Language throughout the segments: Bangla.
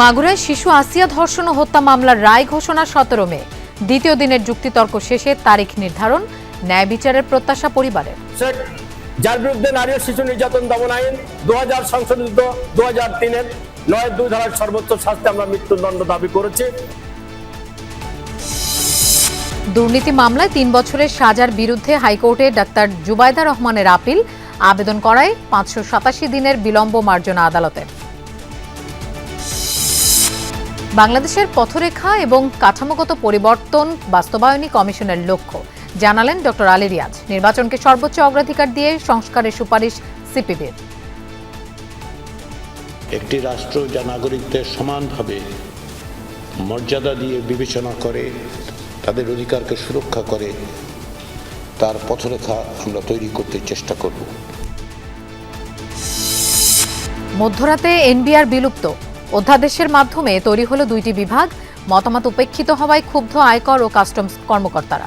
মাগুরায় শিশু আসিয়া ধর্ষণ ও হত্যা মামলার রায় ঘোষণা সতেরো মে। দ্বিতীয় দিনের যুক্তিতর্ক শেষে তারিখ নির্ধারণ ন্যায় বিচারের প্রত্যাশা পরিবারের। যার বিরুদ্ধে নারী ও শিশু নির্যাতন দমন আইন দু হাজার সংশোধিত দু হাজার তিনের নয় দুই ধারার সর্বোচ্চ শাস্তি আমরা মৃত্যুদণ্ড দাবি করেছি। দুর্নীতি মামলায় তিন বছরের সাজার বিরুদ্ধে হাইকোর্টে ডাক্তার জুবাইদা রহমানের আপিল আবেদন করায় পাঁচশো সাতাশি দিনের বিলম্ব মার্জনা আদালতের। বাংলাদেশের পথরেখা এবং কাঠামোগত পরিবর্তন বাস্তবায়নী কমিশনের লক্ষ্য। জানালেন ডক্টর আলী রিয়াজ। নির্বাচনকে সর্বোচ্চ অগ্রাধিকার দিয়ে সংস্কারের সুপারিশ সিপিবির। একটি রাষ্ট্র যা নাগরিকদের সমানভাবে মর্যাদা দিয়ে বিবেচনা করে তাদের অধিকারকে সুরক্ষা করে তার পথরেখা আমরা তৈরি করতে চেষ্টা করব। মধ্যরাতে এনবিআর বিলুপ্ত। অধ্যাদেশের মাধ্যমে তৈরি হলো দুইটি বিভাগ। মতামত উপেক্ষিত হওয়ায় ক্ষুব্ধ আয়কর ও কাস্টমস কর্মকর্তারা।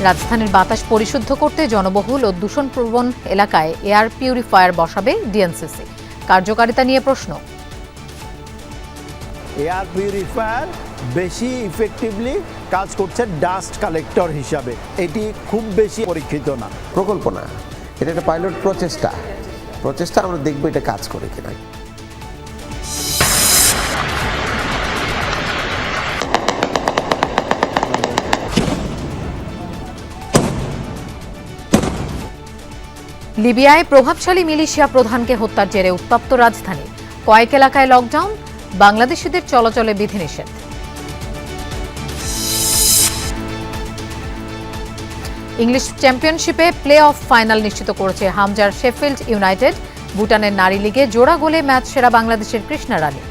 রাজধানীর বাতাস পরিশুদ্ধ করতে জনবহুল ও দূষণপ্রবণ এলাকায় এয়ার পিউরিফায়ার বসাবে ডিএনসিসি। কার্যকারিতা নিয়ে প্রশ্ন। এয়ার পিউরিফায়ার বেশি ইফেক্টিভলি কাজ করছে ডাস্ট কালেক্টর হিসাবে। এটি খুব বেশি পরীক্ষিত না। প্রকল্প না এটা একটা পাইলট প্রচেষ্টা। প্রচেষ্টা, আমরা দেখব এটা কাজ করে কিনা। লিবিয়ায় প্রভাবশালী মিলিশিয়া প্রধানকে হত্যার জেরে উত্তপ্ত রাজধানী। কয়েক এলাকায় লকডাউন বাংলাদেশিদের চলাচলে বিধিনিষেধ। ইংলিশ চ্যাম্পিয়নশিপে প্লে অফ ফাইনাল নিশ্চিত করেছে হামজার শেফিল্ড ইউনাইটেড। ভুটানের নারী লিগে জোড়া গোলে ম্যাচ সেরা বাংলাদেশের কৃষ্ণা রানী